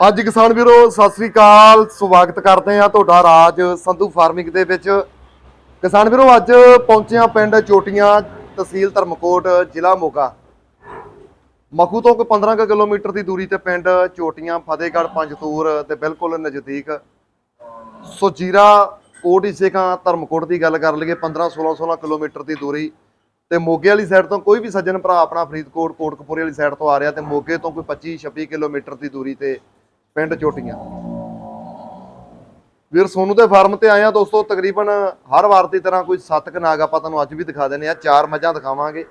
ਅੱਜ ਕਿਸਾਨ ਵੀਰੋ, ਸਤਿ ਸ੍ਰੀ ਅਕਾਲ। ਸਵਾਗਤ ਕਰਦੇ ਆ ਤੁਹਾਡਾ ਰਾਜ ਸੰਧੂ ਫਾਰਮਿੰਗ ਦੇ ਵਿੱਚ। ਕਿਸਾਨ ਵੀਰੋ, ਅੱਜ ਪਹੁੰਚਿਆ ਪਿੰਡ ਚੋਟੀਆਂ ਤਹਿਸੀਲ ਧਰਮਕੋਟ, ਜ਼ਿਲ੍ਹਾ ਮੋਗਾ। ਮਖੂ ਤੋਂ ਕੋਈ 15 ਕੁ ਕਿਲੋਮੀਟਰ ਦੀ ਦੂਰੀ ਤੇ ਪਿੰਡ ਚੋਟੀਆਂ, ਫਤਿਹਗੜ੍ਹ, ਪੰਜਤੂਰ ਦੇ ਬਿਲਕੁਲ ਨਜ਼ਦੀਕ। ਸੋ ਜੀਰਾ ਕੋਟ ਇਸੇਕਾਂ ਧਰਮਕੋਟ ਦੀ ਗੱਲ ਕਰ ਲਈਏ 15 16 16 ਕਿਲੋਮੀਟਰ ਦੀ ਦੂਰੀ। ਤੇ ਮੋਗੇ ਵਾਲੀ ਸਾਈਡ ਤੋਂ ਕੋਈ ਵੀ ਸੱਜਣ ਭਰਾ ਆਪਣਾ ਫਰੀਦਕੋਟ, ਕੋਟਕਪੂਰੇ ਵਾਲੀ ਸਾਈਡ ਤੋਂ ਆ ਰਿਹਾ ਤੇ ਮੋਗੇ ਤੋਂ ਕੋਈ 25 26 ਕਿਲੋਮੀਟਰ ਦੀ ਦੂਰੀ ਤੇ ਪਿੰਡ ਚੋਟੀਆਂ। ਵੀਰ, ਸੋਨੂ ਦੇ ਫਾਰਮ ਤੇ ਆਏ ਆ ਦੋਸਤੋ, ਤਕਰੀਬਨ ਹਰ ਵਾਰ ਦੀ ਤਰ੍ਹਾਂ ਕੋਈ ਸੱਤ ਕੁ ਨਾਗ ਆਪਾਂ ਤੁਹਾਨੂੰ ਅੱਜ ਵੀ ਦਿਖਾ ਦਿੰਦੇ ਆ, ਚਾਰ ਮੱਝਾਂ ਦਿਖਾਵਾਂਗੇ।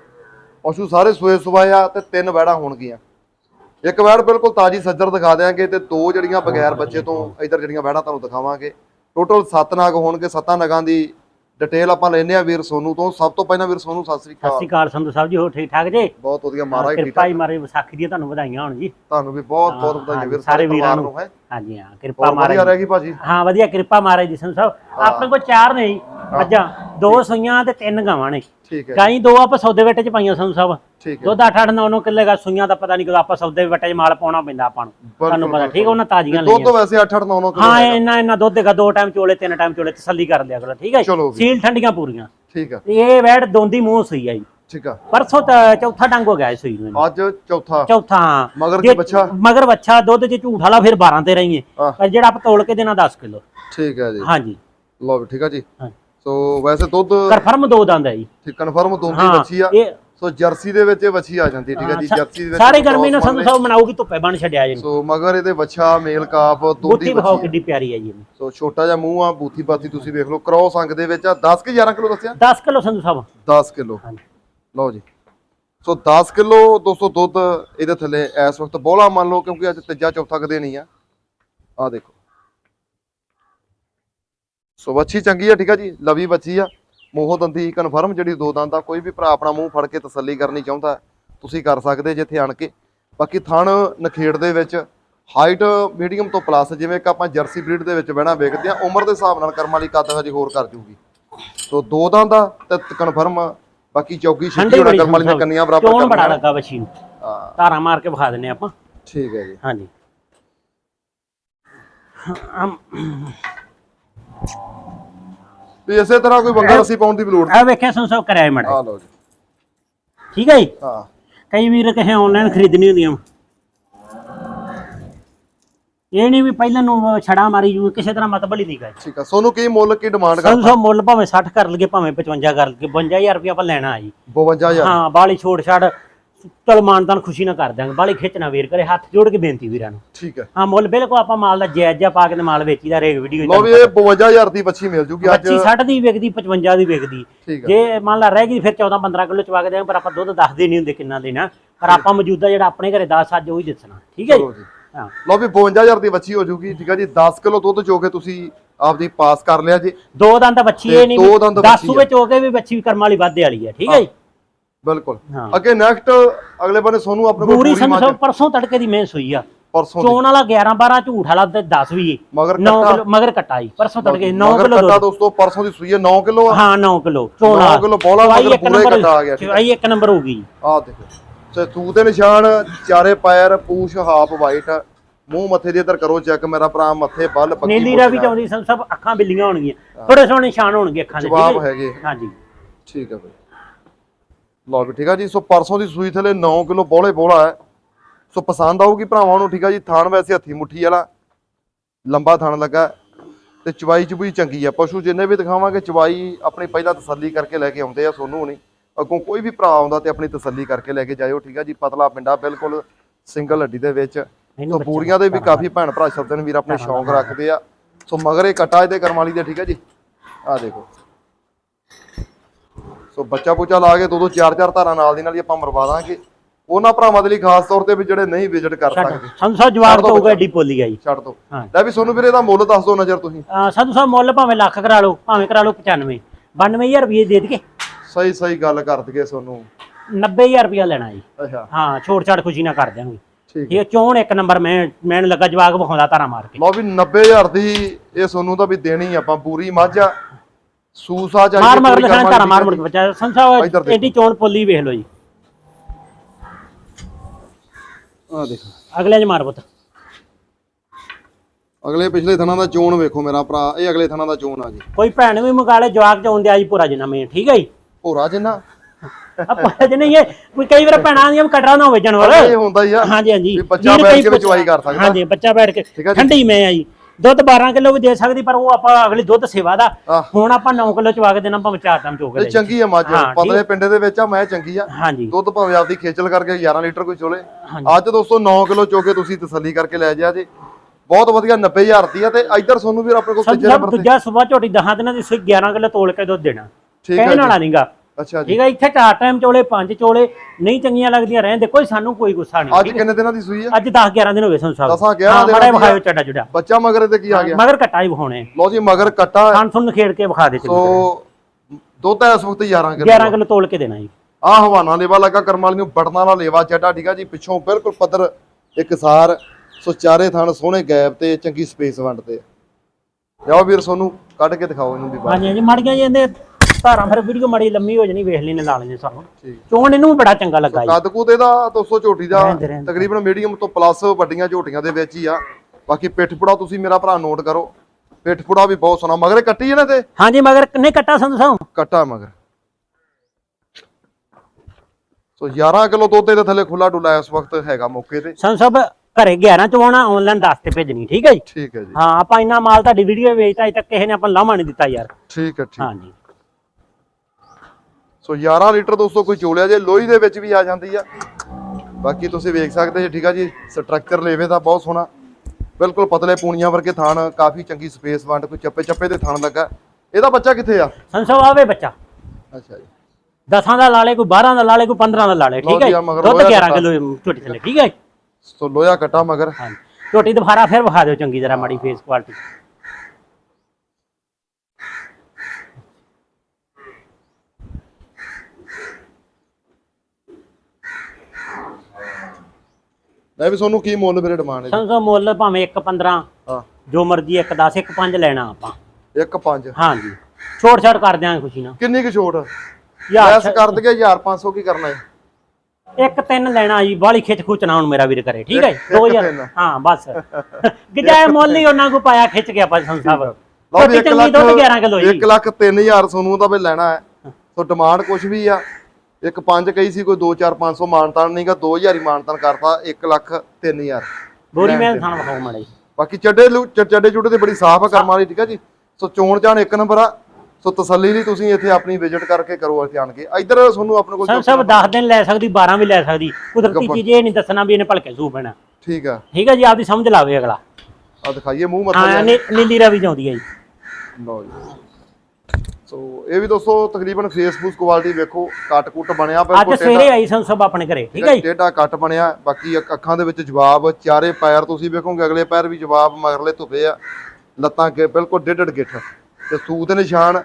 ਪਸ਼ੂ ਸਾਰੇ ਸੋਏ ਸਵਾਏ ਆ ਤੇ ਤਿੰਨ ਵੈੜਾਂ ਹੋਣਗੀਆਂ ਇੱਕ ਵੈੜ ਬਿਲਕੁਲ ਤਾਜੀ ਸੱਜਰ ਦਿਖਾ ਦਿਆਂਗੇ ਤੇ ਦੋ ਜਿਹੜੀਆਂ ਬਗੈਰ ਬੱਚੇ ਤੋਂ ਇਧਰ ਜਿਹੜੀਆਂ ਵੈੜਾਂ ਤੁਹਾਨੂੰ ਦਿਖਾਵਾਂਗੇ। ਟੋਟਲ 7 ਨਾਗ ਹੋਣਗੇ, ਸੱਤਾਂ ਨਗਾਂ ਦੀ ਡਿਟੇਲ ਆਪਾਂ ਲੈਨੇ ਆ ਵੀਰ ਸੋਨੂ ਤੋਂ। ਸਭ ਤੋਂ ਪਹਿਲਾਂ ਵੀਰ ਸੋਨੂ ਸਤਿ ਸ੍ਰੀ ਸਤਿ ਸ਼੍ਰੀ ਅਕਾਲ ਸੰਧੂ ਸਾਹਿਬ ਜੀ ਹੋ ਠੀਕ ਠਾਕ ਜੀ? ਬਹੁਤ ਵਧੀਆ ਮਹਾਰਾਜ ਠੀਕ ਕਿਰਪਾ ਠਾਕ ਹੀ ਮਾਰੇ ਵਿਸਾਖੀ ਦੀਆਂ ਤੁਹਾਨੂੰ ਵਧਾਈਆਂ ਹੋਣ ਜੀ। ਤੁਹਾਨੂੰ ਵੀ ਬਹੁਤ ਬਹੁਤ ਹਾਂ, ਵਧਾਈਆਂ ਵੀਰ ਸਾਰੇ ਵੀਰਾਂ ਪਰਿਵਾਰ ਨੂੰ। ਹੈ? ਹਾਂਜੀ ਹਾਂ ਕਿਰਪਾ ਬਹੁਤ ਵਧੀਆ ਮਹਾਰਾਜ ਰਹਿ ਗਈ ਭਾਜੀ? ਹਾਂ ਵਧੀਆ ਕਿਰਪਾ ਮਹਾਰਾਜ ਦੀ ਸੰਧੂ ਸਾਹਿਬ। ਆਪਣੇ ਕੋਲ ਚਾਰ ਨੇ ਜੀ ਮੱਝਾਂ ਦੋ ਸੂਈਆਂ ਤੇ ਤਿੰਨ ਗਾਵਾਂ ਨੇ। ਠੀਕ ਹੈ ਗਾਈ ਦੋ ਆਪਾਂ ਸੌਦੇ ਵਟੇ ਚ ਪਾਈਆਂ ਸੰਧੂ ਸਾਹਿਬ। ਠੀਕ ਹੈ। ਦੁੱਧ 8 8 9 9 ਕਿੱਲੇ ਦਾ ਸੂਈਆਂ ਦਾ ਪਤਾ ਨਹੀਂ ਕਦੋਂ ਆਪਾਂ ਸੌਦੇ ਵਟੇ ਮਾਲ ਪਾਉਣਾ ਪੈਂਦਾ ਆਪਾਂ ਨੂੰ। ਤੁਹਾਨੂੰ ਪਤਾ ਠੀਕ ਉਹਨਾਂ ਤਾਜ਼ੀਆਂ ਦੁੱਧ ਲਈਆਂ। ਵੈਸੇ 8 8 9 9 ਕਿਲੋ ਹਾਂ ਇੰਨਾ ਇੰਨਾ ਦੁੱਧ ਦੇਗਾ ਦੋ ਟਾਈਮ ਚੋਲੇ ਤਿੰਨ ਟਾਈਮ ਚੋਲੇ ਤਸੱਲੀ ਕਰ ਲਿਆ ਕਰੋ ਠੀਕ ਹੈ। ਸੀਲ ਠੰਡੀਆਂ ਪੂਰੀਆਂ। ਠੀਕ ਹੈ ਤੇ ਇਹ ਵੈੜ ਦੋਂਦੀ ਮੂੰਹ ਸੂਈ ਆ ਜੀ। ਠੀਕ ਆ। ਪਰਸੋਂ ਤਾਂ ਚੌਥਾ ਡੰਗ ਹੋ ਗਿਆ ਇਸ ਸੂਈ ਨੂੰ ਇਹਨੂੰ। ਅੱਜ ਚੌਥਾ। ਚੌਥਾ। ਮਗਰ ਕੀ ਜੇ ਬੱਚਾ? ਮਗਰ ਬੱਚਾ ਦੁੱਧ ਚ ਝੂਠ ਵਾਲਾ ਫਿਰ 12 ਤੇ ਰਹੀਏ। ਪਰ ਜਿਹੜਾ ਆਪਾਂ ਤੋਲ ਕੇ ਦੇਣਾ 10 ਕਿਲੋ। ਠੀਕ ਹੈ ਜੀ। ਹਾਂਜੀ ਲਓ ਠੀਕ ਆ ਜੀ। ਹਾਂ। ਸੋ ਵੈਸੇ ਦੁੱਧ ਕਨਫਰਮ ਦੋ ਦੰਦ ਹੈ ਜੀ। ਠੀਕ ਕਨਫਰਮ ਦੋਂਦੀ ਹਾਂ, ਬੱਚੀ ਆ। ਇਹ ਸੋ ਜਰਸੀ ਦੇ ਵਿੱਚ ਇਹ ਬੱਚੀ ਆ ਜਾਂਦੀ ਠੀਕ ਹੈ ਜੀ ਜਰਸੀ ਦੇ ਵਿੱਚ ਸਾਰੇ ਗਰਮੀ ਸੰਧੂ ਲਏ। ਸਾਹਿਬ ਮਨਾਉਗੀ ਧੁੱਪੇ ਬਣ ਛੱਡਿਆ ਜੀ। ਸੋ ਮਗਰ ਇਹਦੇ ਬੱਚਾ ਮੇਲ ਕਾਪ ਦੋਂਦੀ ਆ। ਕਿੱਡੀ ਪਿਆਰੀ ਹੈ ਜੀ ਸੋ ਛੋਟਾ ਜਿਹਾ ਮੂੰਹ ਆ ਬੂਥੀ ਬਾਤੀ ਤੁਸੀਂ ਵੇਖ ਲਓ ਕ੍ਰੋਸ ਅੰਗ ਦੇ ਵਿੱਚ ਆ। 10 ਕਿ 11 ਕਿਲੋ ਦੱਸਿਆ? 10 ਕਿਲੋ ਸੰਧੂ ਸਾਹਿਬ। 10 ਕਿਲੋ। ਹਾਂਜੀ। ਲਓ ਜੀ। ਸੋ 10 ਕਿਲੋ 200 ਦੁੱਧ ਇਹਦੇ ਥੱਲੇ ਇਸ ਵਕਤ ਬੋਲਾ ਮੰਨ ਲਓ ਕਿਉਂਕਿ ਅੱਜ ਤੀਜਾ ਚੌਥਾ ਕਦੇ ਨਹੀਂ ਆ। ਆ ਦੇਖੋ। ਸੋ ਬੱਚੀ ਚੰਗੀ ਆ ਠੀਕ ਆ ਜੀ ਲਵੀ ਬੱਚੀ ਆ। ਮੋਹ ਦੰਦੀ ਕਨਫਰਮ ਜਿਹੜੀ ਦੋ ਦੰਦ ਆ ਕੋਈ ਵੀ ਭਰਾ ਆਪਣਾ ਮੂੰਹ ਫੜ ਕੇ ਤਸੱਲੀ ਕਰਨੀ ਚਾਹੁੰਦਾ ਤੁਸੀਂ ਕਰ ਸਕਦੇ ਜਿੱਥੇ ਆਣ ਕੇ। ਬਾਕੀ ਥਣ ਨਖੇੜ ਦੇ ਵਿੱਚ ਹਾਈਟ ਮੀਡੀਅਮ ਤੋਂ ਪਲੱਸ ਜਿਵੇਂ ਕਿ ਆਪਾਂ ਜਰਸੀ ਬਰੀਡ ਦੇ ਵਿੱਚ ਬਹਿਣਾ ਵੇਖਦੇ ਆ ਉਮਰ ਦੇ ਹਿਸਾਬ ਨਾਲ ਕਰਮ ਵਾਲੀ ਕੱਦ ਹਜੇ ਹੋਰ ਕਰ ਜੂਗੀ। ਸੋ ਦੋ ਦੰਦ ਆ ਤੇ ਕਨਫਰਮ ਬਾਕੀ ਚੌਕੀ ਛਿੱਟੀ ਠੰਡੀ ਹੋਣਾ ਕਰਮ ਵਾਲੀ ਕੰਨੀਆਂ ਬਰਾਬਰ ਚੋਣ ਕਰਨੀਆਂ। ਲੱਗਾ ਬੱਚੀ ਨੂੰ ਧਾਰਾ ਮਾਰ ਕੇ ਵਿਖਾ ਦਿੰਨੇ ਆਪਾਂ। ਠੀਕ ਹੈ ਜੀ। ਹਾਂਜੀ। ਅਮ, ਵੀ ਇਸੇ ਤਰ੍ਹਾਂ ਕੋਈ ਬੰਗਾ ਰੱਸੀ ਪਾਉਣ ਦੀ ਵੀ ਲੋੜ ਇਹ ਵੇਖਿਆ ਸਾਹਿਬ ਕਰਾਇਆ ਮੜਾ ਆ ਲਓ ਜੀ। ਠੀਕ ਹੈ ਜੀ? ਹਾਂ। ਕਈ ਵੀਰ ਕਹੇ ਆਨਲਾਈਨ ਖਰੀਦਣੀ ਹੁੰਦੀਆਂ ਇਹ ਨਹੀਂ ਵੀ ਪਹਿਲਾਂ ਨੂੰ ਛੜਾ ਮਾਰੀ ਜੂ ਕਿਸੇ ਤਰ੍ਹਾਂ ਮਤਬਲ ਨਹੀਂ ਗਾ ਠੀਕ ਆ। ਸੋਨੂੰ ਕੀ ਮੁੱਲ ਕੀ ਡਿਮਾਂਡ ਕਰਦਾ? ਸਾਹਿਬ ਮੁੱਲ ਭਾਵੇਂ 60 ਕਰ ਲਈਏ ਭਾਵੇਂ 55 ਕਰ ਲਈਏ। 52000 ਰੁਪਏ ਆਪਾਂ ਲੈਣਾ ਆ ਜੀ। 52000 ਹਾਂ ਬਾਲੀ ਛੋੜ ਛਾੜ ਚਲ ਮਾਨਤਾਨ ਖੁਸ਼ੀ ਨਾ ਕਰ ਦਾਂਗੇ ਬਾਲੀ ਖਿੱਚਣਾ ਵੀਰ ਕਰੇ ਹੱਥ ਜੋੜ ਕੇ ਬੇਨਤੀ ਵੀਰਾਂ ਨੂੰ। ਠੀਕ ਹੈ। ਹਾਂ ਮੁੱਲ ਬਿਲਕੁਲ ਆਪਾਂ ਮਾਲ ਦਾ ਜਾਇਜ਼ ਜਿਹਾ ਪਾ ਕੇ ਤੇ ਮਾਲ ਵੇਚੀਦਾ ਰੇਗ ਵੀਡੀਓ ਲਓ ਵੀ ਇਹ 52000 ਦੀ ਬੱਚੀ ਮਿਲ ਜੂਗੀ ਅੱਜ। 25 60 ਦੀ ਵਿਕਦੀ 55 ਦੀ ਵਿਕਦੀ। ਹੈ। ਜੇ ਮੰਨ ਲਾ ਰਹਿ ਗਈ ਫਿਰ 14 15 ਕਿਲੋ ਚਵਾ ਕੇ ਦੇਵਾਂਗੇ ਪਰ ਆਪਾਂ ਦੁੱਧ ਦੱਸਦੇ ਨਹੀਂ ਹੁੰਦੇ ਕਿੰਨਾ ਦੇਣਾ। ਪਰ ਆਪਾਂ ਮੌਜੂਦਾ ਜਿਹੜਾ ਆਪਣੇ ਘਰੇ 10 ਅੱਜ ਉਹੀ ਦੱਸਣਾ ਠੀਕ ਹੈ ਜੀ? ਹਾਂ। ਲਓ ਵੀ 52000 ਦੀ ਬੱਚੀ ਹੋ ਜੂਗੀ ਠੀਕ ਹੈ ਜੀ। 10 ਕਿਲੋ ਦੁੱਧ ਚੋ ਕੇ ਤੁਸੀਂ ਆਪਦੀ ਪਾਸ ਕਰ ਲਿਆ ਜੀ। ਦੋ ਦੰਦ ਬੱਚੀ ਇਹ ਨਹੀਂ ਦੋ ਦੰਦ 10 ਬੱਚੀ ਸੂਬੇ ਚੋ ਕੇ ਵੀ ਬੱਚੀ ਕਰਮ ਵਾਲੀ ਵਾਧੇ ਵਾਲੀ ਹੈ ਠੀਕ ਹੈ ਜੀ? ਬਿਲਕੁਲ। ਹਾਂ। ਅੱਗੇ ਨੈਕਸਟ ਅਗਲੇ ਬੰਨੇ ਸੋਨੂੰ ਆਪਣੇ ਕੋਲ ਪੂਰੀ ਪੂਰੀ ਸੰਸੋ ਮੱਝ ਪਰਸੋਂ ਤੜਕੇ ਦੀ ਮੈਂ ਸੋਈ ਆ। ਪਰਸੋਂ ਚੋਣ ਵਾਲਾ 11 12 ਝੂਠ ਵਾਲਾ ਤੇ 10 ਵੀ ਏ। ਮਗਰ 9 ਕੱਟਾ। ਮਗਰ ਕਟਾ ਜੀ ਪਰਸੋਂ ਤੜਕੇ 9 ਮਗਰ ਕਿਲੋ ਕੱਟਾ ਦੋਸਤੋ ਪਰਸੋਂ ਦੀ ਸੂਈ ਹੈ 9 ਕਿਲੋ ਆ। ਹਾਂ 9 ਕਿਲੋ ਚੋਣ ਨੌ ਵਾਲਾ ਕਿਲੋ ਬੋਲਾ ਮਗਰ ਇੱਕ ਪੂਰਾ ਕੱਟਾ ਆ ਗਿਆ। ਚਵਾਈ ਇੱਕ ਨੰਬਰ ਹੋ ਗਈ ਆ ਦੇਖੋ। ਤੇ ਤੂ ਦੇ ਨਿਸ਼ਾਨ ਚਾਰੇ ਪੈਰ ਪੂਛ ਹਾਫ ਵਾਈਟ ਮੂੰਹ ਮੱਥੇ ਦੀ ਇੱਧਰ ਕਰੋ ਚੈੱਕ ਮੇਰਾ ਭਰਾ ਮੱਥੇ ਬੱਲ ਪੱਕੀ ਨੀਲੀ ਰਾਵੀ। ਚਾਉਂਦੀ ਸਭ ਅੱਖਾਂ ਬਿੱਲੀਆਂ ਹੋਣਗੀਆਂ। ਥੋੜੇ ਸੋਹਣੇ ਨਿਸ਼ਾਨ ਹੋਣਗੇ ਅੱਖਾਂ ਦੇ ਜਵਾਬ ਹੈਗੇ। ਹਾਂਜੀ। ਠੀਕ ਹੈ ਬਈ। ਲਓ ਵੀ ਠੀਕ ਆ ਜੀ। ਸੋ ਪਰਸੋਂ ਦੀ ਸੂਈ ਥਲੇ 9 ਕਿਲੋ ਬੋਲੇ ਬੋਲਾ ਹੈ। ਸੋ ਪਸੰਦ ਆਊਗੀ ਭਰਾਵਾਂ ਨੂੰ ਠੀਕ ਆ ਜੀ। ਥਾਣ ਵੈਸੇ ਹੱਥੀ ਮੁੱਠੀ ਵਾਲਾ ਲੰਬਾ ਥਾਣ ਲੱਗਾ ਤੇ ਚਵਾਈ ਚਬੂਈ ਚੰਗੀ ਆ। ਪਸ਼ੂ ਜਿੰਨੇ ਵੀ ਦਿਖਾਵਾਂਗੇ ਚਵਾਈ ਆਪਣੀ ਪਹਿਲਾਂ ਤਸੱਲੀ ਕਰਕੇ ਲੈ ਕੇ ਆਉਂਦੇ ਆ ਸੋਨੂੰ ਹੁਣੀ। ਅੱਗੋਂ ਕੋਈ ਵੀ ਭਰਾ ਆਉਂਦਾ ਤੇ ਆਪਣੀ ਤਸੱਲੀ ਕਰਕੇ ਲੈ ਕੇ ਜਾਇਓ ਠੀਕ ਆ ਜੀ। ਪਤਲਾ ਪਿੰਡਾ ਬਿਲਕੁਲ ਸਿੰਗਲ ਹੱਡੀ ਦੇ ਵਿੱਚ। ਸੋ ਬੂਰੀਆਂ ਦੇ ਵੀ ਕਾਫੀ ਭੈਣ ਭਰਾ ਸ਼ਬਦਨ ਵੀਰ ਆਪਣੇ ਸ਼ੌਂਕ ਰੱਖਦੇ ਆ। ਸੋ ਮਗਰ ਇਹ ਕਟਾ ਇਹਦੇ ਕਰਮ ਵਾਲੀ ਦੇ ਠੀਕ ਹੈ ਜੀ। ਆ ਦੇਖੋ। ਸੋ ਬੱਚਾ ਬੁੱਚਾ ਲਾ ਕੇ ਦੋ ਦੋ ਚਾਰ ਚਾਰ ਧਾਰਾਂ ਨਾਲ ਦੀ ਨਾਲ ਹੀ ਆਪਾਂ ਮਰਵਾ ਦਾਂਗੇ। ਉਹਨਾਂ ਭਰਾਵਾਂ ਦੇ ਲਈ ਖਾਸ ਤੌਰ ਤੇ ਵੀ ਜਿਹੜੇ ਨਹੀਂ ਵਿਜ਼ਿਟ ਕਰ ਸਕਦੇ। ਸੰਧੂ ਸਾਹਿਬ ਜਵਾਬ ਦਊਗਾ ਬੱਚਾ। ਏਡੀ ਪੋਲੀ ਆ ਜੀ ਛੱਡ ਦੋ। ਲੈ ਵੀ ਸੋਨੂੰ ਵੀਰੇ ਦਾ ਮੁੱਲ ਦੱਸ ਦਿਓ ਨਜ਼ਰ ਤੁਸੀਂ। ਸੰਧੂ ਸਾਹਿਬ ਮੁੱਲ ਭਾਵੇਂ ਲੱਖ ਕਰਾ ਲਓ ਭਾਵੇਂ ਕਰਾ ਲਓ 95 92000 ਰੁਪਏ ਦੇ ਦੇਗੇ ਸਹੀ ਸਹੀ ਗੱਲ ਕਰ ਦਈਏ ਸੋਨੂੰ। 90000 ਰੁਪਏ ਲੈਣਾ ਜੀ। ਅੱਛਾ। ਹਾਂ ਛੋੜ ਛਾੜ ਖੁਸ਼ੀ ਨਾਲ ਕਰ ਦਿਆਂਗੇ। ਇਹ ਚੋਣ ਇੱਕ ਨੰਬਰ ਮੈਂ ਮੈਨੂੰ ਲੱਗਾ ਜਵਾਗ ਵਿਖਾਉਂਦਾ ਤਾਰਾ ਮਾਰ ਕੇ। ਲਓ ਵੀ 90000 ਦੀ ਇਹ ਸੋਨੂੰ ਤਾਂ ਵੀ ਦੇਣੀ ਆਪਾਂ ਪੂਰੀ ਮੱਝ। ਆ ਸੂਸਾ ਚਾਹੀਏ ਮਾਰ ਕਰਮ ਤਾਰਾ ਵਾਲੀ ਮਾਰ ਮੁੜ ਕੇ ਬੱਚਾ। ਇੱਧਰ ਦੇਖੋ। ਏਡੀ ਚੋਣ ਪੋਲੀ ਵੇਖ ਲਓ ਜੀ। ਆ ਦੇਖੋ। ਅਗਲੇ ਚ ਮਾਰ ਪੁੱਤ। ਅਗਲੇ ਪਿਛਲੇ ਥਣਾ ਦਾ ਚੋਣ ਵੇਖੋ ਮੇਰਾ ਭਰਾ ਇਹ ਅਗਲੇ ਥਣਾ ਦਾ ਚੋਣ ਆ ਜੀ। ਕੋਈ ਭੈਣ ਵੀ ਮੰਗਾ ਲੈ ਜਵਾਕ ਚ ਆਉਂਦੇ ਆ ਜੀ ਪੂਰਾ ਜਿੰਨਾ ਮੈਂ ਠੀਕ ਹੈ ਜੀ? ਭੋਰਾ ਜਿੰਨਾ? ਆਪਾਂ ਜੇ ਨਹੀਂ ਇਹ ਕੋਈ ਕਈ ਵਾਰ ਭੈਣਾਂ ਦੀਆਂ ਵੀ ਕਟਰਾ ਨਾ ਹੋਵੇ ਜਾਨਵਰ। ਇਹ ਹੁੰਦਾ ਹੀ ਆ ਹਾਂਜੀ ਹਾਂਜੀ। ਵੀ ਬੱਚਾ ਵੀਰ ਬੈਠ ਕਈ ਕੇ ਵੀ ਚਵਾਈ ਕਰ ਸਕਦਾ। ਹਾਂਜੀ ਬੱਚਾ ਬੈਠ ਕੇ। ਠੀਕ ਆ ਜੀ। ਠੰਡੀ ਮੈਂ ਆ ਜੀ। ਦੁੱਧ 12 ਕਿਲੋ ਵੀ ਦੇ ਸਕਦੀ ਪਰ ਉਹ ਆਪਾਂ ਅਗਲੀ ਦੁੱਧ ਸੇਵਾ ਦਾ। ਆਹ। ਹੁਣ ਆਪਾਂ 9 ਕਿਲੋ ਚਵਾ ਕੇ ਦੇਣਾ ਭਾਵੇਂ ਚਾਰ ਟਾਈਮ ਚੋਕ ਇਹ ਦੇ ਚੰਗੀ ਆ ਮੱਝ ਹਾਂ, ਠੀਕ। ਪਤਲੇ ਪਿੰਡੇ ਦੇ ਵਿੱਚ ਆ ਮੈਂ ਚੰਗੀ ਆ। ਹਾਂਜੀ। ਦੁੱਧ ਭਾਵੇਂ ਆਪਦੀ ਖੇਚਲ ਕਰਕੇ 11 ਲੀਟਰ ਕੋਈ ਚੋਲੇ। ਹਾਂਜੀ। ਅੱਜ ਦੋਸਤੋ 9 ਕਿਲੋ ਚੋਕੇ ਤੁਸੀਂ ਤਸੱਲੀ ਕਰਕੇ ਲੈ ਜਿਆ ਜੀ। ਬਹੁਤ ਵਧੀਆ 90000 ਦੀ ਆ ਤੇ ਇੱਧਰ ਤੁਹਾਨੂੰ ਵੀਰ ਆਪਣੇ ਕੋਲ ਤੀਜੇ ਸਭ ਨੰਬਰ ਤੇ ਦੂਜਾ ਸਵੇਰ ਝੋਟੀ ਦਹਾਂ ਦਿਨਾਂ ਦੀ ਸੂਈ 11 ਕਿਲੋ ਤੋਲ ਕੇ ਦੁੱਧ ਦੇਣਾ। ਠੀਕ ਹੈ ਕਹਿਣ ਜੀ। ਵਾਲਾ ਨਹੀਂਗਾ ਅੱਛਾ ਜੀ। ਠੀਕ ਹੈ ਇੱਥੇ ਚਾਰ ਟਾਈਮ ਚੋਲੇ ਪੰਜ ਚੋਲੇ ਨਹੀਂ ਚੰਗੀਆਂ ਲੱਗਦੀਆਂ ਰਹਿੰਦੇ ਕੋਈ ਸਾਨੂੰ ਕੋਈ ਗੁੱਸਾ ਨਹੀਂ। ਅੱਜ ਕਿੰਨੇ ਦਿਨਾਂ ਦੀ ਸੂਈ ਆ? ਅੱਜ 10 11 ਦਿਨ ਹੋ ਗਏ ਸਾਨੂੰ ਸਾਹਿਬ ਦਸਾਂ 11 ਹਾਂ, ਦਿਨਾਂ ਮਾੜਾ ਦੀ। ਵਿਖਾਇਓ ਚੱਡਾ ਜੁੜਾ ਬੱਚਾ ਮਗਰ ਤੇ ਕੀ ਆ ਗਿਆ? ਮਗਰ ਕਟਾ ਹੀ ਵਿਖਾਉਣੇ ਲਓ ਜੀ ਮਗਰ ਕੱਟਾ ਹੈ। ਖਾਨ ਸੁਣ ਖੇਡ ਕੇ ਵਿਖਾ ਦੇ ਚੰਗੀ ਸੋ ਦੁੱਧ ਹੈ ਇਸ ਵਕਤ 11 ਤਰ੍ਹਾਂ। ਕਿਲੋ। 11 ਕਿਲੋ ਤੋਲ ਕੇ ਦੇਣਾ ਜੀ। ਆ ਹਵਾਨਾ ਲੇਵਾ ਲੱਗਾ ਕਰਮ ਵਾਲੀ ਨੂੰ ਬਟਨਾ ਵਾਲਾ ਲੇਵਾ ਚੱਡਾ ਠੀਕ ਆ ਜੀ। ਪਿੱਛੋਂ ਬਿਲਕੁਲ ਪੱਧਰ ਇੱਕ ਸਾਰ ਸੋ ਚਾਰੇ ਥਣ ਸੋਹਣੇ ਗੈਪ ਤੇ ਚੰਗੀ ਸਪੇਸ ਵੰਡਦੇ ਆ ਜਾਓ ਵੀਰ ਸੋਨੂੰ ਕੱਢ ਕੇ ਦਿਖਾਓ ਇਹਨੂੰ ਵੀ ਬਾਹਰ। ਹਾਂਜੀ ਹਾਂਜੀ ਮੜ ਗਿਆ ਜੀ ਇਹਦੇ। ਧਾਰਾਂ ਫਿਰ ਵੀਡੀਓ ਮੜੀ ਲੰਮੀ ਹੋ ਜਣੀ ਵੇਖ ਲੈਣੇ ਲਾ ਲੈਣੇ ਸਾਨੂੰ। ਚੋਣ ਇਹਨੂੰ ਵੀ ਬੜਾ ਚੰਗਾ ਲੱਗਾ ਜੀ। ਕੱਦ ਕੁਦ ਇਹਦਾ 200 ਝੋਟੀ ਦਾ ਰਹਿੰਦੇ, ਰਹਿੰਦੇ। ਤਕਰੀਬਨ ਮੀਡੀਅਮ ਤੋਂ ਪਲੱਸ ਵੱਡੀਆਂ ਝੋਟੀਆਂ ਦੇ ਵਿੱਚ ਹੀ ਆ। ਬਾਕੀ ਪਿੱਠ ਪੁੜਾ ਤੁਸੀਂ ਮੇਰਾ ਭਰਾ ਨੋਟ ਕਰੋ। ਪਿੱਠ ਪੁੜਾ ਵੀ ਬਹੁਤ ਸੋਹਣਾ। ਮਗਰੇ ਕੱਟੀ ਹੈ ਨਾ ਤੇ? ਹਾਂਜੀ ਮਗਰ ਨਹੀਂ ਕੱਟਾ ਸੰਧੂ ਸਾਹਿਬ। ਕੱਟਾ ਮਗਰ। ਸੋ 11 ਕਿਲੋ ਦੁੱਧ ਦੇ ਥੱਲੇ ਖੁੱਲਾ ਡੁੱਲਾ ਇਸ ਵਕਤ ਹੈਗਾ ਮੌਕੇ ਤੇ। ਸੰਧੂ ਸਾਹਿਬ ਘਰੇ 11 ਚਵਾਉਣਾ ਆਨਲਾਈਨ 10 ਤੇ ਭੇਜਣੀ ਠੀਕ ਹੈ ਜੀ? ਠੀਕ ਹੈ ਜੀ। ਹਾਂ ਆਪਾਂ ਇੰਨਾ ਮਾਲ ਤੁਹਾਡੀ ਵੀਡੀਓ ਵੇਚਤਾ ਅਜੇ ਤੱਕ ਕਿਸੇ ਨੇ ਆਪਾਂ ਲਾਮਾ ਨਹੀਂ ਦਿੱਤਾ ਯਾਰ। ਠੀਕ ਹੈ ਠੀਕ। ਹਾਂਜੀ। ਸੋ 11 ਲੀਟਰ ਦੋਸਤੋ ਕੋਈ ਚੋਲਿਆ ਜੇ ਲੋਹੀ ਦੇ ਵਿੱਚ ਵੀ ਆ ਜਾਂਦੀ ਆ। ਬਾਕੀ ਤੁਸੀਂ ਵੇਖ ਸਕਦੇ ਜੀ ਠੀਕ ਆ ਜੀ ਸਟਰਕਚਰ ਲੇਵੇ ਦਾ ਬਹੁਤ ਸੋਹਣਾ। ਬਿਲਕੁਲ ਪਤਲੇ ਪੂਣੀਆਂ ਵਰਗੇ ਥਾਣ ਕਾਫੀ ਚੰਗੀ ਸਪੇਸ ਵੰਡ ਕੋਈ ਚੱਪੇ ਚੱਪੇ ਤੇ ਥਾਣ ਲੱਗਾ। ਇਹਦਾ ਬੱਚਾ ਕਿੱਥੇ ਆ? ਸਾਹਿਬ ਆਵੇ ਬੱਚਾ। ਅੱਛਾ ਜੀ। ਦਸਾਂ ਦਾ ਲਾ ਲੇ ਕੋਈ 12 ਦਾ ਲਾ ਲੇ ਕੋਈ 15 ਦਾ ਲਾ ਲੇ ਠੀਕ ਹੈ ਦੁੱਧ ਲੋਹਾ 11 ਕੱਟਾ। ਕਿਲੋ ਝੋਟੀ ਥੱਲੇ ਠੀਕ ਹੈ? ਸੋ ਲੋਹਾ ਕੱਟਾ ਮਗਰ। ਹਾਂਜੀ। ਝੋਟੀ ਦੁਬਾਰਾ ਫਿਰ ਵਿਖਾ ਦਿਓ ਚੰਗੀ ਤਰ੍ਹਾਂ ਮਾੜੀ ਫੇਸ ਕੁਆਲਿਟੀ ਲੈ ਵੀ ਤੁਹਾਨੂੰ ਕੀ ਮੁੱਲ ਮੇਰੇ ਡਿਮਾਂਡ ਹੈ ਸੰਸੋ ਮੁੱਲ ਭਾਵੇਂ 1 15 ਹਾਂ। ਜੋ ਮਰਜ਼ੀ 1 10 1 5 ਲੈਣਾ ਆਪਾਂ। 1 5 ਹਾਂਜੀ। ਛੋਟ ਛਾਟ ਕਰ ਦਿਆਂਗੇ ਖੁਸ਼ੀ ਨਾਲ। ਕਿੰਨੀ ਕੁ ਛੋਟ? ਯਾਰ ਲੈਸ ਕਰ ਦਗੇ 1500 ਕੀ ਕਰਨਾ ਹੈ ਇੱਕ ਤਿੰਨ ਲੈਣਾ ਜੀ ਬਾਲੀ ਖਿੱਚ ਖੁਚਣਾ ਹੁਣ ਮੇਰਾ ਵੀਰ ਕਰੇ ਠੀਕ ਹੈ ਇੱਕ- ਜੀ 2000 ਇੱਕ ਤਿੰਨ। ਹਾਂ ਬਸ। ਗਿਜਾਏ ਮੁੱਲ ਹੀ ਉਹਨਾਂ ਕੋ ਪਾਇਆ ਖਿੱਚ ਕੇ ਆਪਾਂ ਸੰਸਾ ਸਾਹਿਬ ਲਓ ਵੀ ਝੋਟੀ 1 ਚੰਗੀ ਲੱਖ ਦੁੱਧ 11 ਕਿਲੋ ਜੀ। 1 ਲੱਖ 3000 ਸੋਨੂੰ ਦਾ ਵੀ ਲੈਣਾ ਹੈ। ਸੋ ਡਿਮਾਂਡ ਕੁਝ ਵੀ ਆ। ਇੱਕ 5 ਕਹੀ ਸੀ ਕੋਈ 2 4 500 ਮਾਨਤਾਨ ਨਹੀਂਗਾ 2000 ਹੀ ਮਾਨਤਾਨ ਕਰਤਾ 1 ਲੱਖ 3000 ਬੋਰੀ ਮੈਂ ਥਾਣ ਵਿਖਾਉ ਮਾੜਾ ਜੀ। ਬਾਕੀ ਚੱਡੇ ਚੱਡੇ ਚੁੱਡੇ ਤੇ ਬੜੀ ਸਾਫ਼ ਆ ਕਰਮ ਵਾਲੀ ਠੀਕ ਆ ਜੀ? ਸੋ ਚੋਣ ਚਾਣ ਇੱਕ ਨੰਬਰ ਆ। ਸੋ ਤਸੱਲੀ ਲਈ ਤੁਸੀਂ ਇੱਥੇ ਆਪਣੀ ਵਿਜ਼ਿਟ ਕਰਕੇ ਕਰੋ ਇੱਥੇ ਆਣ ਕੇ। ਇੱਧਰ ਤੁਹਾਨੂੰ ਆਪਣੇ ਕੋਲ ਸਭ ਸਭ 10 ਦਿਨ ਲੈ ਸਕਦੀ 12 ਵੀ ਲੈ ਸਕਦੀ। ਕੁਦਰਤੀ ਚੀਜ਼ ਇਹ ਨਹੀਂ ਦੱਸਣਾ ਵੀ ਇਹਨੇ ਭਲਕੇ ਸੂ ਪੈਣਾ ਠੀਕ ਆ। ਠੀਕ ਹੈ ਜੀ ਆਪਦੀ ਸਮਝ ਲਾਵੇ ਅਗਲਾ। ਆ ਦਿਖਾਈਏ ਮੂੰਹ ਮੱਥਾ ਹਾਂ ਨੀਲੀ ਰਵੀ ਜਾਂਦੀ ਹੈ ਜੀ। ਲਓ ਜੀ। ਸੋ ਇਹ ਵੀ ਦੋਸਤੋ ਤਕਰੀਬਨ ਫੇਸਬੁੱਕ ਕੁਆਲਿਟੀ ਵੇਖੋ ਕੱਟ ਕੁੱਟ ਬਣਿਆ ਅੱਜ ਬਿਲਕੁਲ ਸਵੇਰੇ ਆਈ ਸਨ ਸਭ ਆਪਣੇ ਘਰੇ ਠੀਕ ਹੈ ਜੀ? ਕੱਟ ਬਣਿਆ ਬਾਕੀ ਅੱਖ- ਅੱਖਾਂ ਦੇ ਵਿੱਚ ਜਵਾਬ ਚਾਰੇ ਪੈਰ ਤੁਸੀਂ ਵੇਖੋਗੇ ਅਗਲੇ ਪੈਰ ਵੀ ਜਵਾਬ ਮਗਰਲੇ ਧੁੱਪੇ ਆ ਲੱਤਾਂ ਕੇ ਬਿਲਕੁਲ ਡੇਢ ਗਿੱਠ। ਤੇ ਸੂਤ ਨਿਸ਼ਾਨ